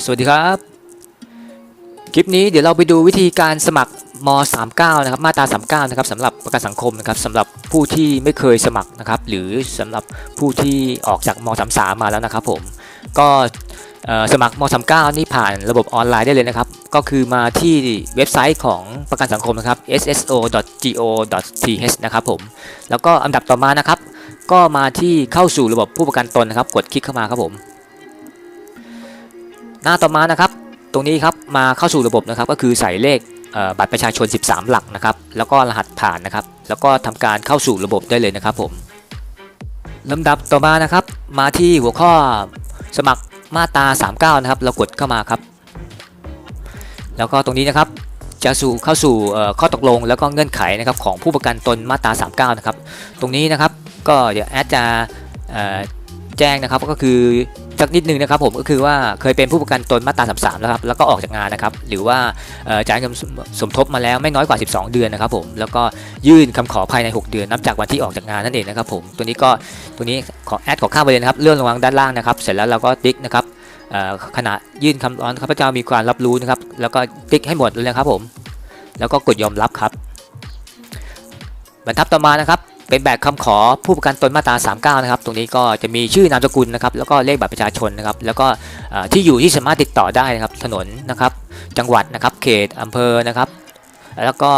สวัสดีครับ คลิปนี้เดี๋ยวเราไปดูวิธีการสมัครม 39 นะครับ มาตรา 39 นะครับสำหรับประกันสังคมนะครับสำหรับผู้ที่ไม่เคยสมัครนะครับ หรือสำหรับผู้ที่ออกจากม 33 มาแล้วนะครับผม ก็สมัครม 39 นี่ผ่านระบบออนไลน์ได้เลยนะครับ ก็คือมาที่เว็บไซต์ของประกันสังคมนะครับ sso.go.th นะครับผม แล้วก็อันดับต่อมานะครับ ก็มาที่เข้าสู่ระบบผู้ประกันตนนะครับ กดคลิกเข้ามาครับผม หน้าต่อมานะครับ ตรงนี้ครับมาเข้าสู่ระบบนะครับ ก็คือใส่เลขบัตรประชาชน 13 หลักนะครับ แล้วก็รหัสผ่านนะครับ แล้วก็ทำการเข้าสู่ระบบได้เลยนะครับผมลำดับต่อมานะครับ มาที่หัวข้อสมัครมาตรา 39 นะครับ เรากดเข้ามาครับ แล้วก็ตรงนี้นะครับจะสู่เข้าสู่ข้อตกลงแล้วก็เงื่อนไขนะครับของผู้ประกันตนมาตรา 39 นะครับ ตรงนี้นะครับก็เดี๋ยวแอดจะ แจ้งนะครับก็คือสักนิดนึงนะครับผมก็คือว่าเคยเป็นผู้ประกันตนมาตรา33แล้วครับแล้วก็ออกจากงานนะครับหรือว่าจ่ายเงินสมทบมาแล้วไม่น้อยกว่า 12 เดือนนะครับผมแล้วก็ยื่นคำขอภายใน 6 เดือนนับจากวันที่ออกจากงานนั่นเองนะครับผมตัวนี้ก็ตัวนี้ขอแอดขอข้ามไปเลยนะครับเลื่อนลงมาด้านล่างนะครับเสร็จแล้วเราก็ติ๊กนะครับขณะยื่นคำร้องข้าพเจ้ามีการรับรู้นะครับแล้วก็ติ๊กให้หมดเลยนะครับผมแล้วก็กดยอมรับครับบรรทัดต่อมานะครับ เป็นแบบคำขอผู้ประกันตนมาตรา 39 นะครับ ตรงนี้ก็จะมีชื่อนามสกุลนะครับ แล้วก็เลขบัตรประชาชนนะครับ แล้วก็ที่อยู่ที่สามารถติดต่อได้นะครับ ถนนนะครับ จังหวัดนะครับ เขตอำเภอนะครับ แล้วก็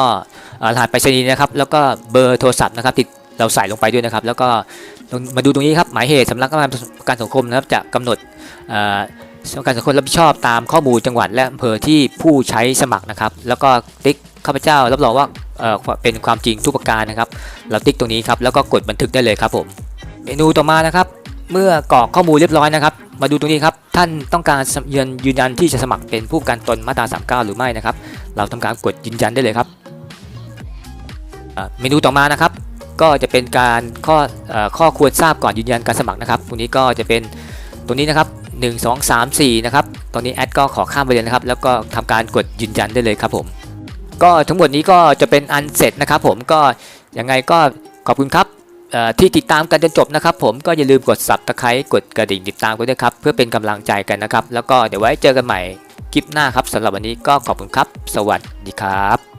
รหัสไปรษณีย์นะครับ แล้วก็เบอร์โทรศัพท์นะครับ ติดเราใส่ลงไปด้วยนะครับ แล้วก็มาดูตรงนี้ครับ หมายเหตุสำนักงานประกันสังคมนะครับ จะกำหนดเอ่อประกันสังคมรับผิดชอบตามข้อมูลจังหวัดและอำเภอที่ผู้ใช้สมัครนะครับ แล้วก็ติ๊กข้าพเจ้ารับรองว่า เป็นความจริงทุกประการนะครับ เราติ๊กตรงนี้ครับแล้วก็กดบันทึกได้เลยครับผมเมนูต่อมานะครับ เมื่อกรอกข้อมูลเรียบร้อยนะครับ มาดูตรงนี้ครับท่านต้องการยืนยืนยันที่จะสมัครเป็นผู้กันตนมาตรา39 หรือไม่นะครับ เราทำการกดยืนยันได้เลยครับเมนูต่อมานะครับ ก็จะเป็นการข้ออข้อควรทราบก่อนยืนยันการสมัครนะครับตรงนี้ก็จะเป็นตรงนี้นะครับ 1 2 3 4 นะครับตรงนี้แอดก็ขอข้ามไปเลยนะครับ แล้วก็ทำการกดยืนยันได้เลยครับผม ก็ทั้งหมดนี้ก็จะเป็นอันเสร็จนะครับผมก็ยังไงก็ขอบคุณครับที่ติดตามกันจนจบนะครับผมก็อย่าลืมกด subscribe กดกระดิ่งติดตามกันด้วยครับ เพื่อเป็นกำลังใจกันนะครับ แล้วก็เดี๋ยวไว้เจอกันใหม่คลิปหน้าครับสำหรับวันนี้ก็ขอบคุณครับ สวัสดีครับ